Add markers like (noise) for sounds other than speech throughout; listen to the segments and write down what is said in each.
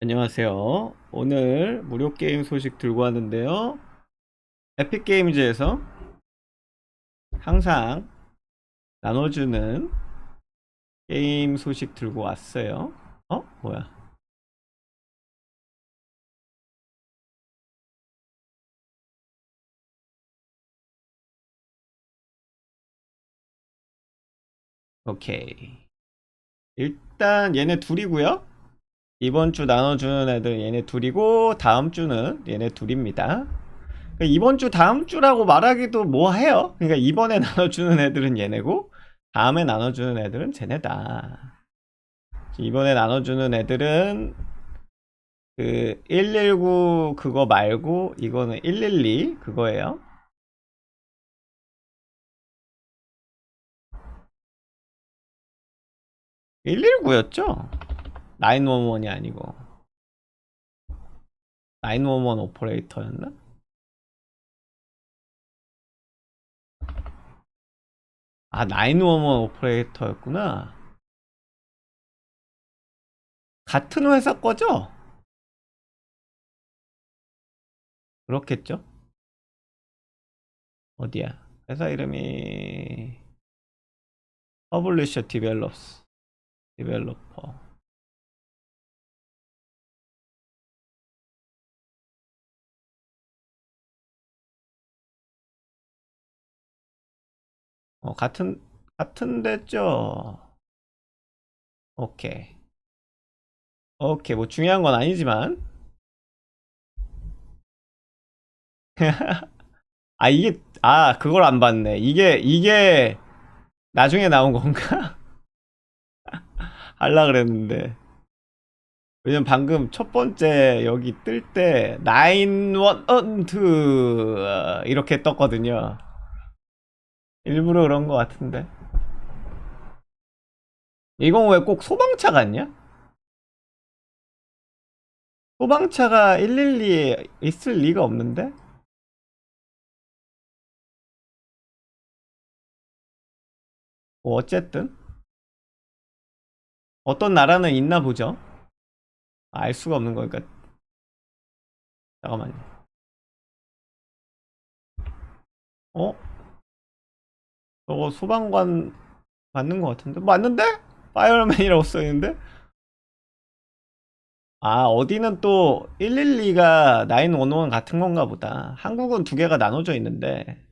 안녕하세요. 오늘 무료 게임 소식 들고 왔는데요. 에픽 게임즈에서 항상 나눠주는 게임 소식 들고 왔어요. 어? 뭐야? 오케이. 일단 얘네 둘이고요. 이번 주 나눠주는 애들 얘네 둘이고 다음 주는 얘네 둘입니다. 그러니까 이번 주 다음 주라고 말하기도 뭐 해요. 그러니까 이번에 (laughs) 나눠주는 애들은 얘네고 다음에 나눠주는 애들은 쟤네다. 이번에 나눠주는 애들은 그 119 그거 말고 이거는 112 그거예요. (119였죠) 911이 아니고 911 오퍼레이터였나? 아, 911 오퍼레이터였구나. 같은 회사 거죠? 그렇겠죠? 어디야? 회사 이름이 퍼블리셔 디벨롭스 디벨로퍼 어, 같은, 같은 데죠? 오케이. 오케이. 뭐 중요한 건 아니지만. (laughs) 아, 이게, 아, 그걸 안 봤네. 이게, 이게 나중에 나온 건가? (laughs) 할라 그랬는데. 왜냐면 방금 첫 번째 여기 뜰 때, 912 이렇게 떴거든요. 일부러 그런 것 같은데. 이건 왜 꼭 소방차 같냐? 소방차가 112에 있을 리가 없는데? 뭐 어쨌든 어떤 나라는 있나 보죠. 알 수가 없는 거니까. 잠깐만요. 어? 저거 소방관 맞는 것 같은데? 맞는데? 파이어맨이라고 써있는데? 아, 어디는 또 112가 911 같은 건가 보다. 한국은 두 개가 나눠져 있는데.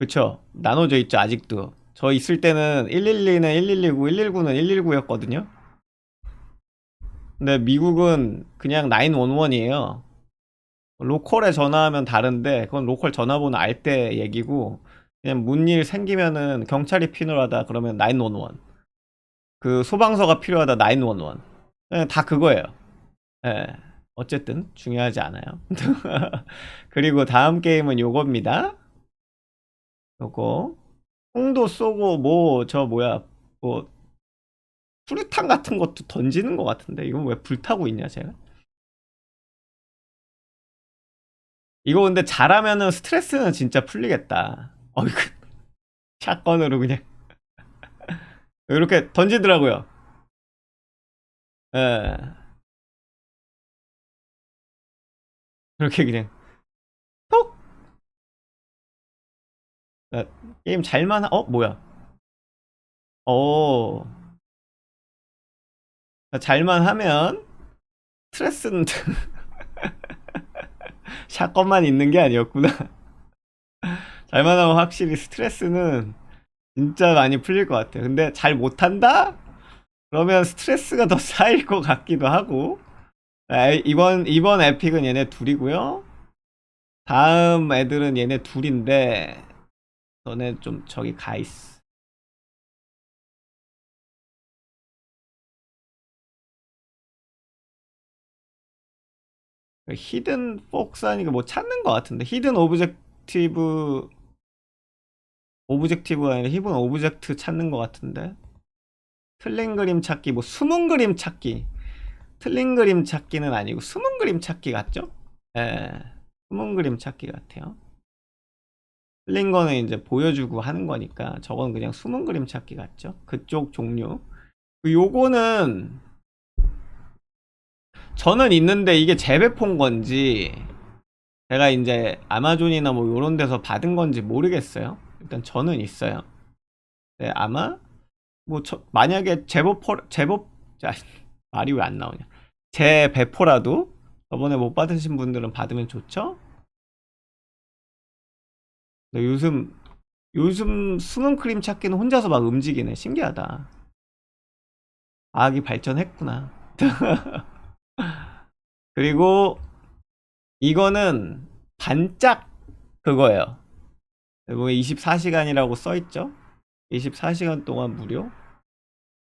그쵸? 나눠져 있죠, 아직도. 저 있을 때는 112는 112고 119는 119였거든요. 근데 미국은 그냥 911이에요. 로컬에 전화하면 다른데 그건 로컬 전화번호 알 때 얘기고 그냥 문일 생기면은 경찰이 필요하다 그러면 911. 그 소방서가 필요하다 911. 그냥 다 그거예요. 예. 어쨌든 중요하지 않아요. (laughs) 그리고 다음 게임은 요겁니다. 요거 홍도 쏘고 뭐 저 뭐야 뭐 수류탄 같은 것도 던지는 것 같은데 이건 왜 불타고 있냐 제가? 이거 근데 잘하면은 스트레스는 진짜 풀리겠다. 어이구 (laughs) 샷건으로 그냥 (laughs) 이렇게 던지더라고요. 예. 이렇게 그냥 톡. 나 게임 잘만 하... 어 뭐야? 어. 나 잘만 하면 스트레스는 (laughs) 샷건만 있는 게 아니었구나. (laughs) 잘만 하면 확실히 스트레스는 진짜 많이 풀릴 것 같아요. 근데 잘 못한다? 그러면 스트레스가 더 쌓일 것 같기도 하고. 아, 이번, 이번 에픽은 얘네 둘이고요. 다음 애들은 얘네 둘인데, 너네 좀 저기 가 있어. 히든 폭스 하니까 뭐 찾는 것 같은데. 히든 오브젝티브 오브젝티브가 아니라 히든 오브젝트 찾는 것 같은데. 틀린 그림 찾기 뭐 숨은 그림 찾기. 틀린 그림 찾기는 아니고 숨은 그림 찾기 같죠? 예. 숨은 그림 찾기 같아요. 틀린 거는 이제 보여주고 하는 거니까 저건 그냥 숨은 그림 찾기 같죠? 그쪽 종류. 그 요거는 저는 있는데 이게 재배폰 건지 제가 이제 아마존이나 뭐 요런 데서 받은 건지 모르겠어요. 일단 저는 있어요. 네, 아마 뭐 저, 만약에 제보포 제보 자, (laughs) 말이 왜 안 나오냐. 제 배포라도 저번에 못 받으신 분들은 받으면 좋죠? 네, 요즘 요즘 수능 크림 찾기는 혼자서 막 움직이네. 신기하다. 과학이 발전했구나. (laughs) 그리고 이거는 반짝 그거예요. 뭐 24시간이라고 써 있죠? 24시간 동안 무료.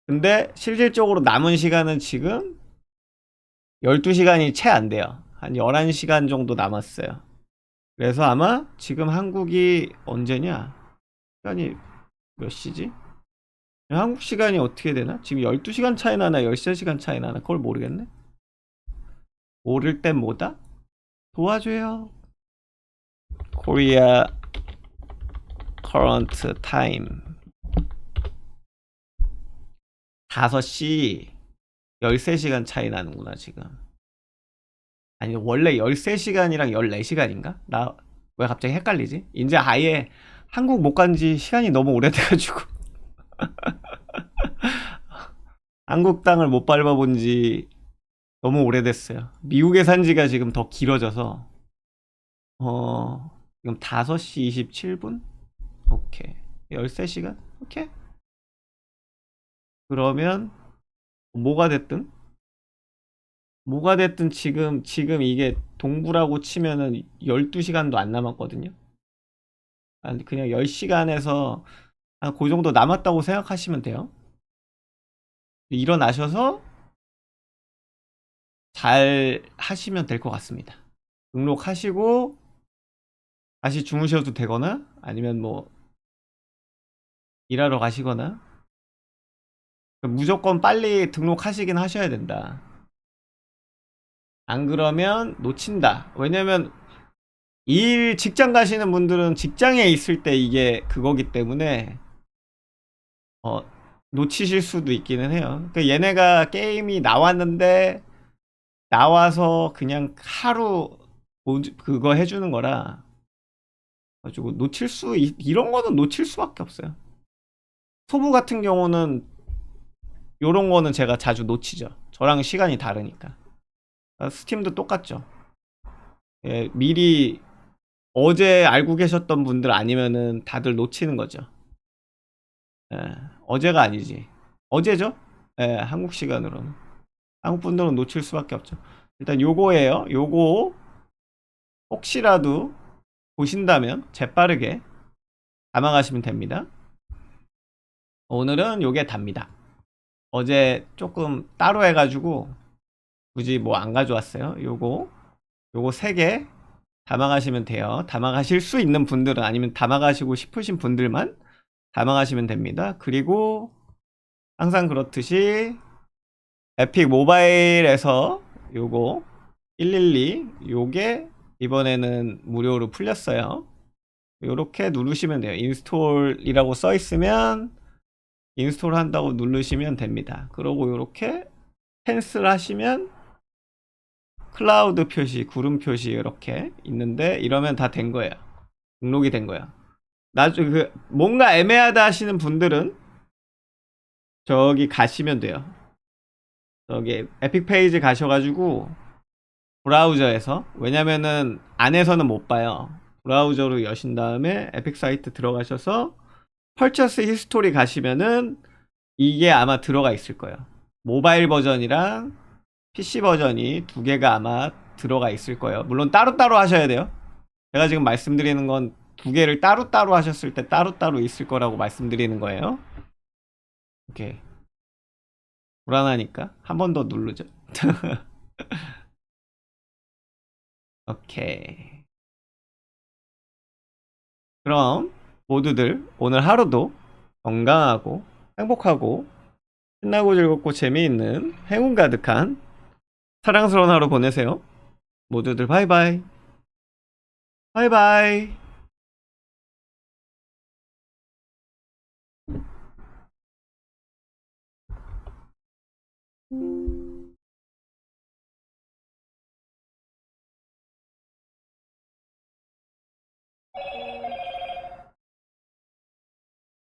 근데 실질적으로 남은 시간은 지금 12시간이 채 안 돼요. 한 11시간 정도 남았어요. 그래서 아마 지금 한국이 언제냐? 시간이 몇 시지? 한국 시간이 어떻게 되나? 지금 12시간 차이 나나 13시간 차이 나나? 그걸 모르겠네. 모를 땐 뭐다? 도와줘요. 코리아 current time 5시 13시간 차이 나는구나 지금 아니 원래 13시간이랑 14시간인가? 나 왜 갑자기 헷갈리지? 이제 아예 한국 못 간 지 시간이 너무 오래돼가지고 (laughs) 한국 땅을 못 밟아본 지 너무 오래됐어요. 미국에 산 지가 지금 더 길어져서 어 지금 5시 27분? 오케이 13시간? 오케이 그러면 뭐가 됐든 뭐가 됐든 지금 지금 이게 동부라고 치면은 12시간도 안 남았거든요. 그냥 10시간에서 한그 정도 남았다고 생각하시면 돼요. 일어나셔서 잘 하시면 될 것 같습니다. 등록하시고 다시 주무셔도 되거나 아니면 뭐 일하러 가시거나 무조건 빨리 등록하시긴 하셔야 된다. 안 그러면 놓친다. 왜냐면 일 직장 가시는 분들은 직장에 있을 때 이게 그거기 때문에 어 놓치실 수도 있기는 해요. 그러니까 얘네가 게임이 나왔는데 나와서 그냥 하루 뭐- 그거 해주는 거라 가지고 놓칠 수 이- 이런 거는 놓칠 수밖에 없어요. 소부 같은 경우는 요런 거는 제가 자주 놓치죠. 저랑 시간이 다르니까. 아, 스팀도 똑같죠. 예, 미리 어제 알고 계셨던 분들 아니면은 다들 놓치는 거죠. 예, 어제가 아니지. 어제죠? 예, 한국 시간으로는. 한국 분들은 놓칠 수밖에 없죠. 일단 요거예요. 요거 혹시라도 보신다면 재빠르게 담아가시면 됩니다. 오늘은 요게 답니다. 어제 조금 따로 해가지고 굳이 뭐 안 가져왔어요. 요거 요거 세개 담아가시면 돼요. 담아가실 수 있는 분들은 아니면 담아가시고 싶으신 분들만 담아가시면 됩니다. 그리고 항상 그렇듯이 에픽 모바일에서 요거 112 요게 이번에는 무료로 풀렸어요. 요렇게 누르시면 돼요. 인스톨이라고 써 있으면 인스톨 한다고 누르시면 됩니다. 그러고 요렇게 캔슬 하시면 클라우드 표시, 구름 표시 이렇게 있는데 이러면 다 된 거예요. 등록이 된 거야. 나중에 그 뭔가 애매하다 하시는 분들은 저기 가시면 돼요. 저기 에픽 페이지 가셔가지고 브라우저에서 왜냐면은 안에서는 못 봐요. 브라우저로 여신 다음에 에픽 사이트 들어가셔서 펄처스 히스토리 가시면은 이게 아마 들어가 있을 거예요. 모바일 버전이랑 PC 버전이 두 개가 아마 들어가 있을 거예요. 물론 따로따로 하셔야 돼요. 제가 지금 말씀드리는 건 두 개를 따로따로 하셨을 때 따로따로 있을 거라고 말씀드리는 거예요. 오케이. 불안하니까 한 번 더 누르죠. (laughs) 오케이. 그럼 모두들 오늘 하루도 건강하고 행복하고 신나고 즐겁고 재미있는 행운 가득한 사랑스러운 하루 보내세요. 모두들 바이바이. 바이바이. you